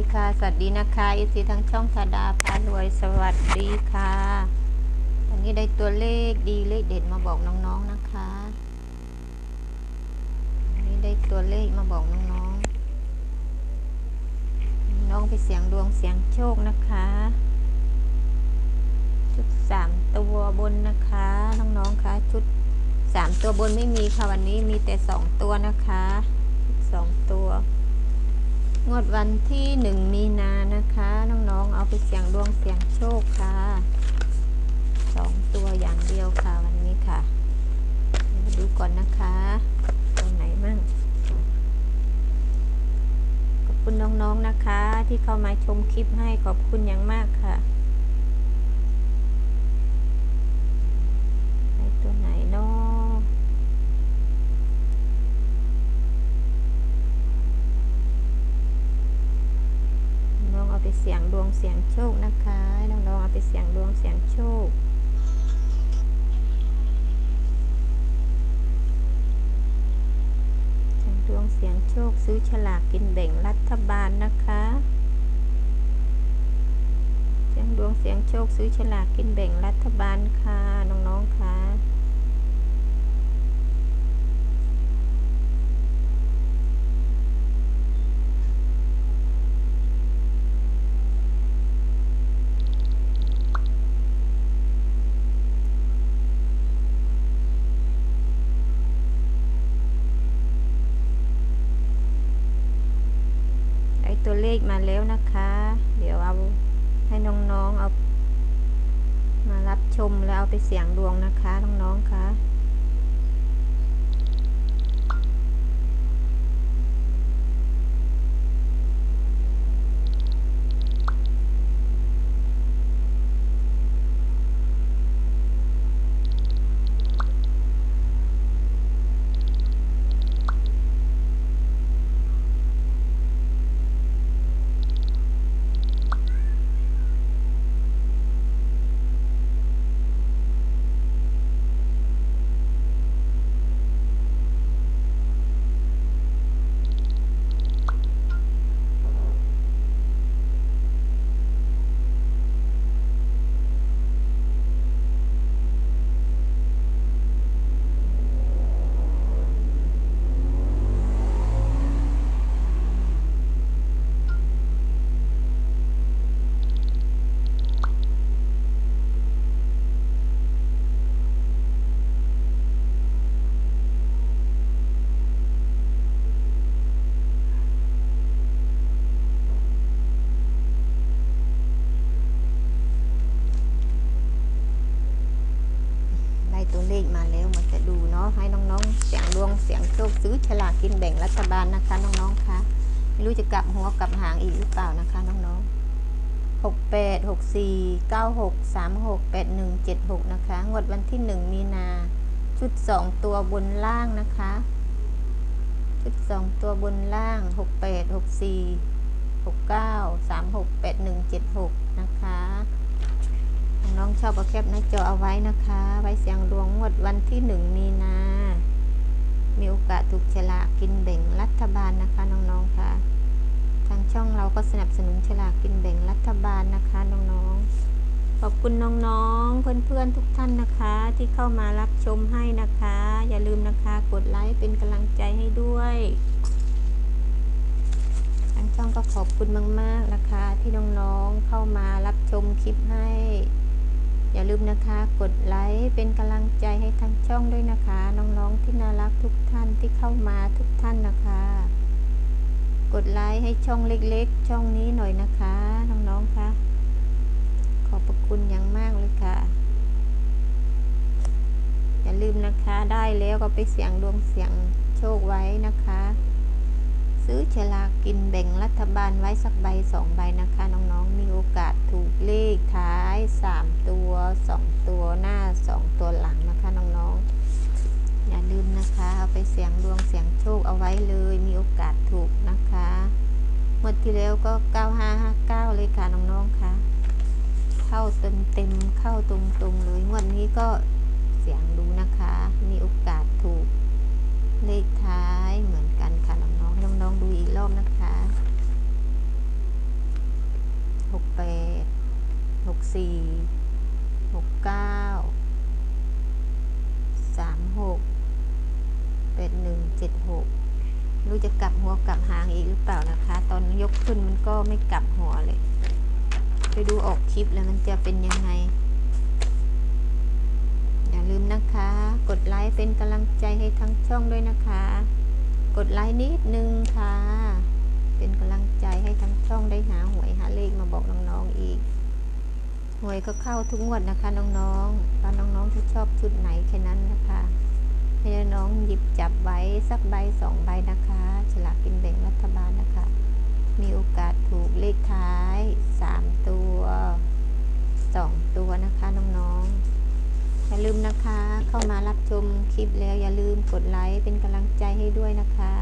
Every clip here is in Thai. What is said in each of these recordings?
ดีค่ะ สวัสดีนะคะอีซีทั้งช่องธาดาพารวยสวัสดีค่ะวันนี้ได้ตัวเลขดีเลขเด็ดมาบอกน้องๆนะคะวันนี้ได้ตัวเลขมาบอกน้องๆน้องไปเสียงดวงเสียงโชคนะคะชุดสามตัวบนนะคะน้องๆคะชุดสามตัวบนไม่มีค่ะวันนี้มีแต่สองตัวนะคะ งวดวันที่หนึ่งมีนานะคะ น้องๆ เอาไปเสี่ยงดวงเสี่ยงโชคค่ะสองตัวอย่างเดียวค่ะวันนี้ค่ะ มาดูก่อนนะคะ ตรงไหนมั่ง ขอบคุณน้องๆนะคะ ที่เข้ามาชมคลิปให้ขอบคุณอย่างมากค่ะไอ้ตัวไหนเนาะ น้อง เอาไปเสียงดวงเสียงโชคนะคะน้องๆเอาไปเสียงดวงเสียงโชคเสียงดวงเสียงโชคซื้อฉลากกินแบ่งรัฐบาลนะคะ เสียงดวงเสียงโชคซื้อฉลากกินแบ่งรัฐบาลค่ะน้องๆค่ะ ได้ตัวเลขมา แล้วนะคะ เดี๋ยวเอาให้น้องๆเอา มารับชมแล้วเอาไปเสี่ยงดวงนะคะ น้องๆคะได้ ตัวเลขมาแล้วมาจะดูเนาะให้น้องๆ เสียงดวงเสียงโชคซื้อฉลากกินแบ่งรัฐบาลนะคะน้องๆคะไม่รู้จะกลับหัวกลับหางอีกหรือเปล่านะคะน้องๆหกแปดหกสี่เก้าหกสามหกแปดหนึ่งเจ็ดหกนะคะ งวดวันที่หนึ่งมีนา ชุดสองตัวบนล่างนะคะ ชุดสองตัวบนล่างหกแปดหกสี่หกเก้าสามหกแปดหนึ่งเจ็ดหกนะคะ น้องชอบเอาแคปหน้าจอเอาไว้นะคะ ไว้เสียงดวงงวดวันที่หนึ่งมีนา มีโอกาสถูกฉลากกินแบ่งรัฐบาลนะคะน้องๆค่ะ ทางช่องเราก็สนับสนุนฉลากกินแบ่งรัฐบาลนะคะน้องๆ ขอบคุณน้องๆ เพื่อนๆทุกท่านนะคะ ที่เข้ามารับชมให้นะคะ อย่าลืมนะคะกดไลค์เป็นกำลังใจให้ด้วยทางช่องก็ขอบคุณมาก ๆ นะคะ ที่น้อง ๆ เข้ามารับชมคลิปให้ อย่าลืมนะคะ กดไลค์เป็นกำลังใจให้ทางช่องด้วยนะคะ น้องๆที่น่ารักทุกท่านที่เข้ามาทุกท่านนะคะ กดไลค์ให้ช่องเล็กๆ ช่องนี้หน่อยนะคะน้องๆคะขอบพระคุณอย่างมากเลยค่ะ อย่าลืมนะคะได้แล้วก็ไปเสียงดวงเสียงโชคไว้นะคะ ซื้อฉลากกินแบ่งรัฐบาลไว้สักใบสองใบนะคะ น้องๆ มีโอกาสถูกเลขท้ายสามตัวสองตัวหน้าสองตัวหลังนะคะน้องๆ อย่าลืมนะคะเอาไปเสียงดวงเสียงโชคเอาไว้เลยมีโอกาสถูกนะคะเมื่อที่แล้วก็ 9559 เลยค่ะน้องๆค่ะเข้าเต็มเต็มเข้าตรงๆเลยงวดนี้ก็เสียงดูนะคะ มีโอกาสถูกเลขท้ายเหมือนกันค่ะ มนะคะหกแปดหกสี่หกเก้าสามหกแปดหนึ่งเจ็ดหกรู้จะกลับหัวกลับหางอีกหรือเปล่านะคะ ตอนยกขึ้นมันก็ไม่กลับหัวเลย ไปดูออกคลิปแล้วมันจะเป็นยังไง อย่าลืมนะคะ กดไลค์เป็นกำลังใจให้ทั้งช่องด้วยนะคะ ดไลค์นิดนึงค่ะ เป็นกำลังใจให้ทั้งช่องได้หาหวยหาเลขมาบอกน้องๆอีก หวยก็เข้าทุกงวดนะคะน้องๆถ้าน้องๆที่ชอบชุดไหนแค่นั้นนะคะให้น้องหยิบจับไว้สักใบสองใบนะคะ ฉลากกินแบ่งรัฐบาลนะคะ มีโอกาสถูก เข้ามารับชมคลิปแล้วอย่าลืมกดไลค์เป็นกำลังใจให้ด้วยนะคะ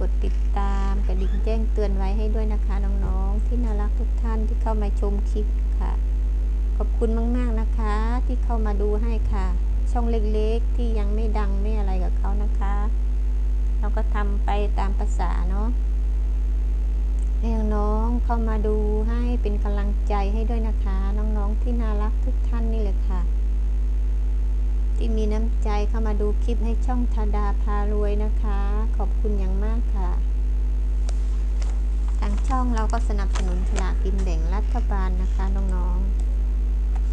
กดติดตามกระดิ่งแจ้งเตือนไว้ให้ด้วยนะคะน้องๆที่น่ารักทุกท่านที่เข้ามาชมคลิปค่ะ ขอบคุณมากๆนะคะ ที่เข้ามาดูให้ค่ะ ช่องเล็กๆที่ยังไม่ดังไม่อะไรกับเขานะคะ เราก็ทำไปตามภาษาเนาะให้น้องเข้ามาดูให้เป็นกำลังใจให้ด้วยนะคะ น้องๆที่น่ารักทุกท่านนี่เลยค่ะ ที่มีน้ำใจเข้ามาดูคลิปให้ช่องธาดาพารวยนะคะ ขอบคุณอย่างมากค่ะ ทางช่องเราก็สนับสนุนฉลากกินแบ่งรัฐบาลนะคะน้อง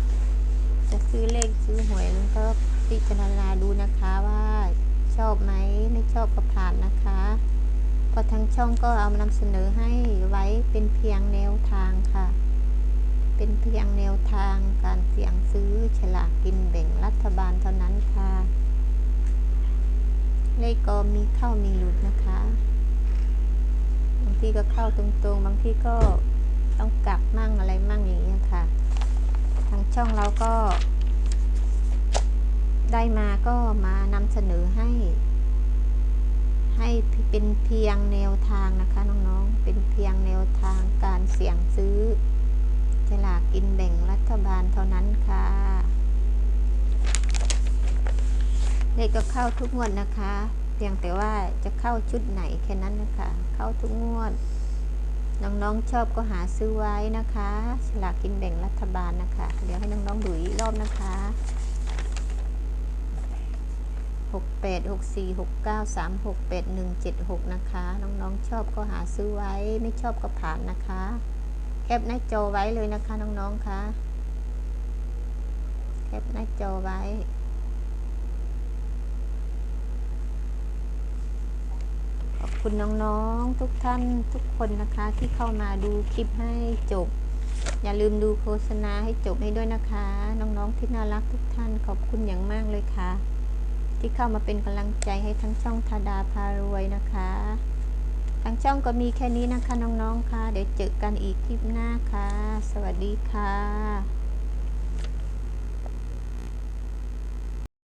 ๆ จะซื้อเลขซื้อหวยมันก็พิจารณาดูนะคะว่าชอบไหมไม่ชอบก็ผ่านนะคะเพราะทางช่องก็เอามานำเสนอให้ไว้เป็นเพียงแนวทางค่ะ เป็นเพียงแนวทางการเสี่ยงซื้อฉลากกินแบ่งรัฐบาลเท่านั้นค่ะ เลขก็มีเข้ามีหลุดนะคะ บางทีก็เข้าตรงๆ บางทีก็ต้องกลับมั่งอะไรมั่งอย่างเงี้ยค่ะ ทางช่องเราก็ ได้มาก็มานำเสนอให้ ให้เป็นเพียงแนวทางนะคะน้องๆ เป็นเพียงแนวทางการเสี่ยงซื้อ ฉลากกินแบ่งรัฐบาลเท่านั้นค่ะ เลขก็เข้าทุกงวดนะคะ เพียงแต่ว่าจะเข้าชุดไหนแค่นั้นนะคะ เข้าทุกงวด น้องๆชอบก็หาซื้อไว้นะคะ ฉลากกินแบ่งรัฐบาลนะคะ เดี๋ยวให้น้องๆดูอีกรอบนะคะหกแปดหกสี่หกเก้าสามหกแปดหนึ่งเจ็ดหกนะคะ น้องๆชอบก็หาซื้อไว้ไม่ชอบก็ผ่านนะคะ แคปหน้าจอไว้เลยนะคะน้องๆคะแคปหน้าจอไว้ขอบคุณน้องๆทุกท่านทุกคนนะคะที่เข้ามาดูคลิปให้จบ อย่าลืมดูโฆษณาให้จบให้ด้วยนะคะ น้องๆที่น่ารักทุกท่านขอบคุณอย่างมากเลยค่ะ ที่เข้ามาเป็นกำลังใจให้ทั้งช่องธาดาพารวยนะคะ ทางช่องก็มีแค่นี้นะคะน้องๆค่ะ เดี๋ยวเจอกันอีกคลิปหน้าค่ะ สวัสดีค่ะ